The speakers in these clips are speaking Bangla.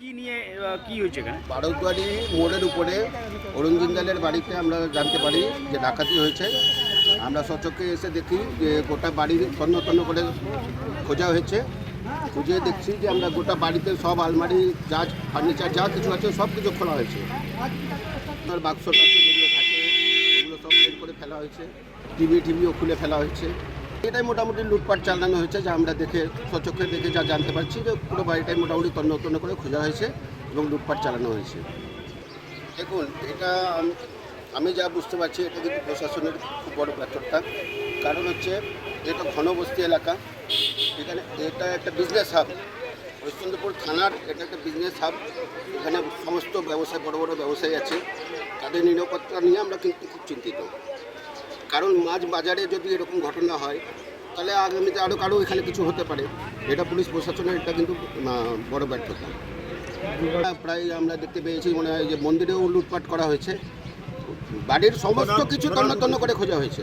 কি নিয়ে কি হয়েছে এখানে? বারোদুয়ারি মোড়ের উপরে অরুণ জিন্দালের বাড়িতে আমরা জানতে পারি যে ডাকাতি হয়েছে। আমরা সচক্ষে এসে দেখি যে গোটা বাড়ির তন্ন তন্ন করে খোঁজা হয়েছে। খুঁজে দেখছি যে আমরা গোটা বাড়িতে সব আলমারি, যা ফার্নিচার, যা কিছু আছে, সব কিছু খোলা হয়েছে। বাক্স টাক্স যেগুলো থাকে ওগুলো সব বের করে ফেলা হয়েছে। টিভি, টিভিও খুলে ফেলা হয়েছে। এটাই মোটামুটি লুটপাট চালানো হয়েছে, যা আমরা দেখে সচক্ষে দেখে যা জানতে পারছি যে পুরো বাড়িটাই মোটামুটি তন্ন তন্ন করে খোঁজা হয়েছে এবং লুটপাট চালানো হয়েছে। দেখুন, এটা আমি যা বুঝতে পারছি, এটা কিন্তু প্রশাসনের খুব বড় ব্যর্থতা কারণ হচ্ছে, এটা ঘনবস্তি এলাকা। এখানে এটা একটা বিজনেস হাব হরিশ্চন্দ্রপুর থানার এটা একটা বিজনেস হাব এখানে সমস্ত ব্যবসায়, বড় বড় ব্যবসায়ী আছে। তাদের নিরাপত্তা নিয়ে আমরা কিন্তু খুব চিন্তিত। কারণ মাছ বাজারে যদি এরকম ঘটনা হয় তাহলে আগামীতে আরও কারও এখানে কিছু হতে পারে। এটা পুলিশ প্রশাসনের এটা কিন্তু বড় ব্যর্থতা। প্রায় আমরা দেখতে পেয়েছি মনে হয় যে মন্দিরেও লুটপাট করা হয়েছে। বাড়ির সমস্ত কিছু তন্ন তন্ন করে খোঁজা হয়েছে।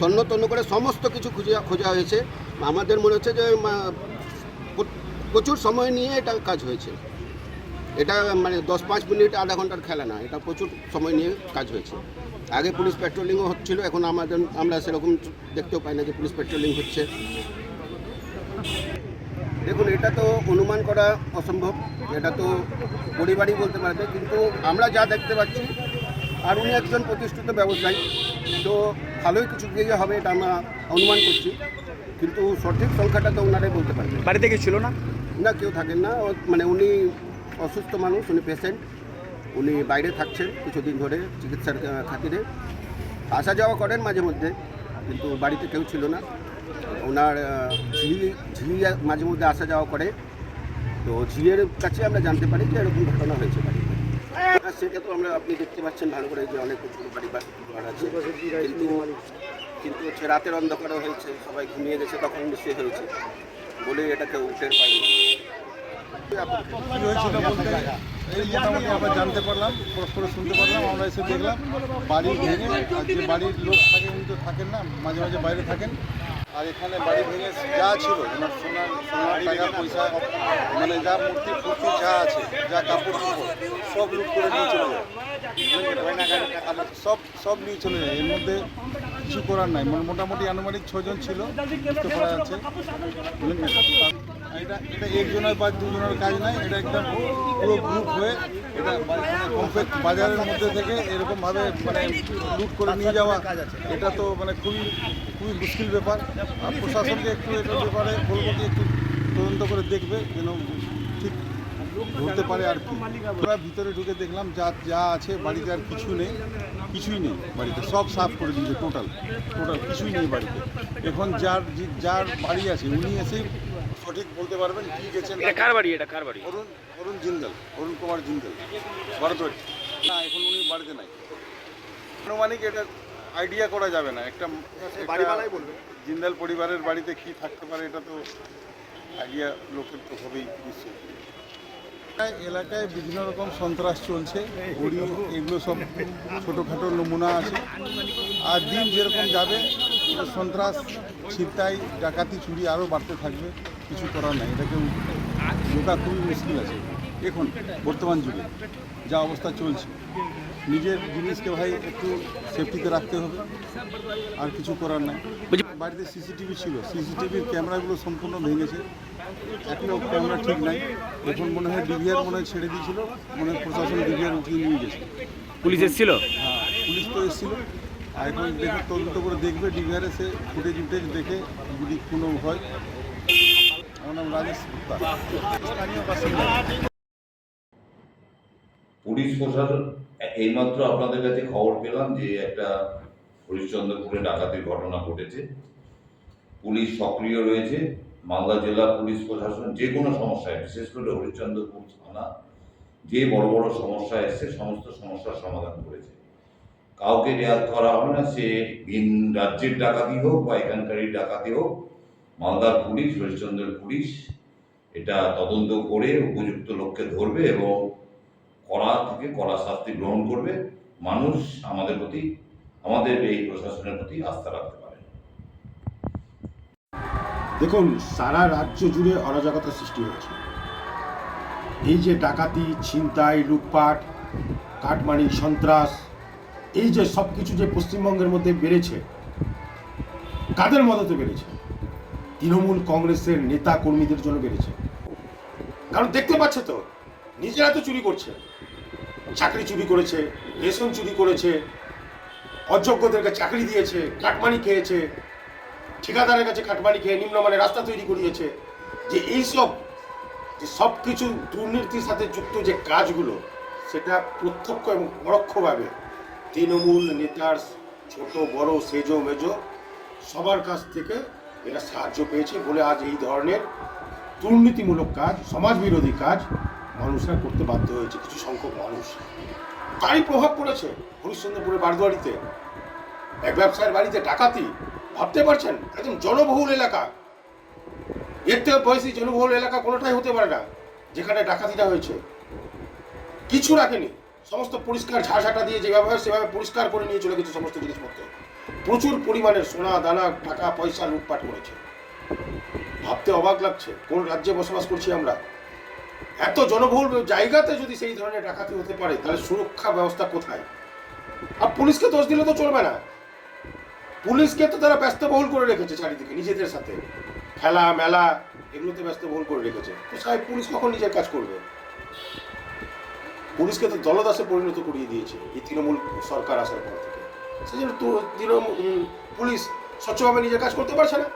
তন্ন তন্ন করে সমস্ত কিছু খোঁজা খোঁজা হয়েছে। আমাদের মনে হচ্ছে যে প্রচুর সময় নিয়ে এটা কাজ হয়েছে। এটা মানে দশ পাঁচ মিনিট আধা ঘণ্টার খেলা না এটা প্রচুর সময় নিয়ে কাজ হয়েছে। আগে পুলিশ পেট্রোলিংও হচ্ছিল এখন আমাদের আমরা সেরকম দেখতেও পাই না যে পুলিশ পেট্রোলিং হচ্ছে। দেখুন এটা তো অনুমান করা অসম্ভব এটা তো পরিবারই বলতে পারবে কিন্তু আমরা যা দেখতে পাচ্ছি আর উনি একজন প্রতিষ্ঠিত ব্যবসায়ী তো ভালোই কিছু দিয়ে হবে এটা আমরা অনুমান করছি কিন্তু সঠিক সংখ্যাটা তো ওনারাই বলতে পারবে। বাড়িতে কি ছিল না? না কেউ থাকেন না মানে উনি অসুস্থ মানুষ উনি পেশেন্ট উনি বাইরে থাকছেন কিছুদিন ধরে চিকিৎসার খাতিরে। আসা যাওয়া করেন মাঝে মধ্যে কিন্তু বাড়িতে কেউ ছিল না। ওনার ঝিলি ঝি ঝি মাঝে মধ্যে আসা যাওয়া করে। তো ঝিয়ের কাছে আমরা জানতে পারি যে এরকম ঘটনা হয়েছে বাড়িতে। সেটা তো আমরা আপনি দেখতে পাচ্ছেন ভালো করে যে অনেক প্রচুর বাড়ি ঘর আছে। কিন্তু কিন্তু হচ্ছে রাতের অন্ধকারও হয়েছে সবাই ঘুমিয়ে গেছে তখন নিশ্চয়ই হয়েছে। বলে এটা কেউ টের পায়নি মোটামুটি আমরা জানতে পারলাম শুনতে পারলাম আমরা বাড়ি ভেঙে বাড়ির লোক থাকেন না মাঝে মাঝে বাইরে থাকেন আর এখানে বাড়ি ভেঙে যা ছিল সোনার টাকা পয়সা মানে যা আছে যা কাপড় সব করে নিয়ে চলে যায় সব সব নিয়ে চলে যায়। এর মধ্যে কিছু করার নাই। মানে মোটামুটি আনুমানিক ছজন ছিল। বুঝলেন তো? এটা এটা একজনের দুজনের কাজ এটা গ্রুপ হয়ে এটা বাজারের মধ্যে থেকে এরকমভাবে মানে লুট করে নিয়ে যাওয়া, এটা তো মানে খুবই খুবই মুশকিল ব্যাপার। আর প্রশাসনকে একটু একটু তদন্ত করে দেখবে যেন ঠিক ধরতে পারে আর কি। ভিতরে ঢুকে দেখলাম যা যা আছে, বাড়িতে আর কিছু নেই, কিছুই নেই বাড়িতে, সব সাফ করে দিয়েছে টোটাল টোটাল কিছুই নেই বাড়িতে। এখন যার যার বাড়ি আছে, উনি এসে সঠিক বলতে পারবেন কি গেছেন এটা কার বাড়ি? এটা কার বাড়ি? অরুণ অরুণ জিন্দল অরুণ কুমার জিন্দাল ভারতবাড়ি। না এখন উনি বাড়িতে নাই। আনুমানিক এটা আইডিয়া করা যাবে না। একটা বাড়িওয়ালাই বলবে। জিন্দাল পরিবারের বাড়িতে কি থাকতে পারে এটা তো আইডিয়া লোকের তো হবেই নিশ্চয়ই। এলাকায় বিভিন্ন রকম সন্ত্রাস চলছে উড়ি এগুলো সব ছোটোখাটো নমুনা আছে। আর দিন যেরকম যাবে সন্ত্রাস ছিনতাই ডাকাতি চুরি আরও বাড়তে থাকবে। কিছু করার নাই এটাকে রোকা খুবই মুশকিল আছে। এখন বর্তমান যুগে যা অবস্থা চলছে নিজের জিনিসকে ভাই একটু সেফটিতে রাখতে হবে আর কিছু করার নাই। বাড়িতে সিসিটিভি ছিল সিসিটিভির ক্যামেরাগুলো সম্পূর্ণ ভেঙেছে এখনও ক্যামেরা ঠিক নাই। এখন মনে হয় ডিভিআর মনে হয় ছেড়ে দিয়েছিল মনে হয় প্রশাসন ডিভিআর উঠিয়ে নিয়ে গেছে। পুলিশ এসেছিল? হ্যাঁ পুলিশ তো এসেছিল। আর এখন দেখে তদন্ত করে দেখবে ডিভিআর এসে ফুটেজ উটেজ দেখে যদি কোনো হয়। পুলিশ প্রশাসন, এইমাত্র আপনাদের কাছে খবর পেলাম যে একটা হরিশ্চন্দ্রপুরে ডাকাতির ঘটনা ঘটেছে। পুলিশ সক্রিয় রয়েছে। মালদা জেলা পুলিশ প্রশাসন যে কোনো সমস্যায় বিশেষ করে হরিশ্চন্দ্রপুর থানা, যে বড় বড় সমস্যা এসছে, সমস্ত সমস্যার সমাধান করেছে। কাউকে রেয়াত করা হবে না, সে ভিন রাজ্যের ডাকাতি হোক বা এখানকারই ডাকাতি হোক মালদার পুলিশ, হরিশ্চন্দ্রের পুলিশ এটা তদন্ত করে উপযুক্ত লোককে ধরবে এবং কড়া থেকে কড়া শাস্তি গ্রহণ করবে। মানুষ আমাদের প্রতি, আমাদের এই প্রশাসনের প্রতি আস্থা রাখতে পারে। দেখুন, সারা রাজ্য জুড়ে অরাজকতা সৃষ্টি হয়েছে। এই যে ডাকাতি, ছিনতাই, লুটপাট, কাটমানি, সন্ত্রাস, এই যে সব কিছু যে পশ্চিমবঙ্গের মধ্যে বেড়েছে, কাদের মদতে বেড়েছে? তৃণমূল কংগ্রেসের নেতা কর্মীদের জন্য বেড়েছে। কারণ দেখতে পাচ্ছে তো, নিজেরা তো চুরি করছে। চাকরি চুরি করেছে, রেশন চুরি করেছে অযোগ্যদেরকে চাকরি দিয়েছে, কাটমানি খেয়েছে, ঠিকাদারের কাছে কাটমানি খেয়ে নিম্নমানের রাস্তা তৈরি করিয়েছে। যে এইসব যে সব কিছু দুর্নীতির সাথে যুক্ত যে কাজগুলো, সেটা প্রত্যক্ষ এবং পরোক্ষভাবে তৃণমূল নেতার ছোট, বড় সেজ মেজ সবার কাছ থেকে এরা সাহায্য পেয়েছে বলে আজ এই ধরনের দুর্নীতিমূলক কাজ সমাজ বিরোধী কাজ মানুষরা করতে বাধ্য হয়েছে, কিছু সংখ্যক মানুষ। তারই প্রভাব পড়েছে হরিশ্চন্দ্রপুরের বারদুয়ারিতে এক ব্যবসায়ের বাড়িতে ডাকাতি, ভাবতে পারছেন? একদম জনবহুল এলাকা। এর থেকে বয়সী জনবহুল এলাকা কোনোটাই হতে পারে না, যেখানে ডাকাতিটা হয়েছে। কিছু রাখেনি, সমস্ত পরিষ্কার ঝাঁঝাটা দিয়ে যেভাবে সেভাবে পরিষ্কার করে নিয়ে চলে গেছে সমস্ত জিনিসপত্র। প্রচুর পরিমাণে সোনা, দানা, টাকা, পয়সা লুটপাট করেছে। ভাবতে অবাক লাগছে, কোন রাজ্যে বসবাস করছি আমরা? এত জনবহুল জায়গাতে যদি সেই ধরনের ডাকাতি হতে পারে, তাহলে সুরক্ষা ব্যবস্থা কোথায়? আর পুলিশকে দোষ দিলে তো চলবে না। পুলিশকে তো তারা ব্যস্তবহুল করে রেখেছে চারিদিকে, নিজেদের সাথে। খেলা, মেলা, এগুলোতে ব্যস্তবহুল করে রেখেছে। তো সাহেব, পুলিশ কখন নিজের কাজ করবে? পুলিশকে তো দলদাসে পরিণত করিয়ে দিয়েছে, এই তৃণমূল সরকার আসার পর থেকে। তৃণমূল পুলিশ স্বচ্ছভাবে নিজের কাজ করতে পারছে না।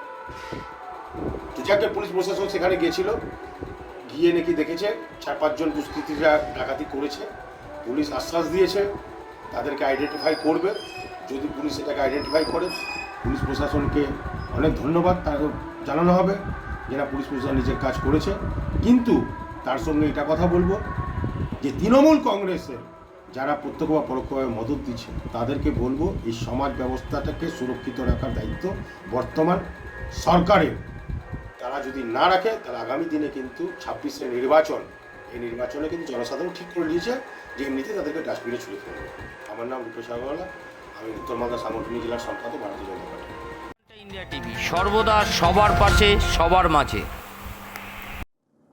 তো পুলিশ প্রশাসন সেখানে গিয়েছিল, গিয়ে নাকি দেখেছে, চার পাঁচজন দুষ্কৃতীরা ডাকাতি করেছে। পুলিশ আশ্বাস দিয়েছে, তাদেরকে আইডেন্টিফাই করবে। যদি পুলিশ এটাকে আইডেন্টিফাই করে, পুলিশ প্রশাসনকে অনেক ধন্যবাদ তাকে জানানো হবে যারা পুলিশ প্রশাসন নিজের কাজ করেছে। কিন্তু তার সঙ্গে এটা কথা বলব, যে তৃণমূল কংগ্রেসের যারা প্রত্যক্ষ বা পরোক্ষভাবে মদত দিচ্ছে তাদেরকে বলব এই সমাজ ব্যবস্থাটাকে সুরক্ষিত রাখার দায়িত্ব বর্তমান সরকারের। তারা যদি না রাখে, তাহলে আগামী দিনে কিন্তু ছাব্বিশের নির্বাচন, এই নির্বাচনে কিন্তু জনসাধারণ ঠিক করে নিয়েছে যে এমনিতে তাদেরকে ডাস্টবিনে ছুড়ে ফেলবে আমার নাম রূপেশ আগরওয়ালা, আমি উত্তর মালদা সাংগঠনিক জেলার সম্পাদক, ভারতীয় জনতা পার্টি। ইন্ডিয়া টিভি, সর্বদা সবার পাশে, সবার মাঝে।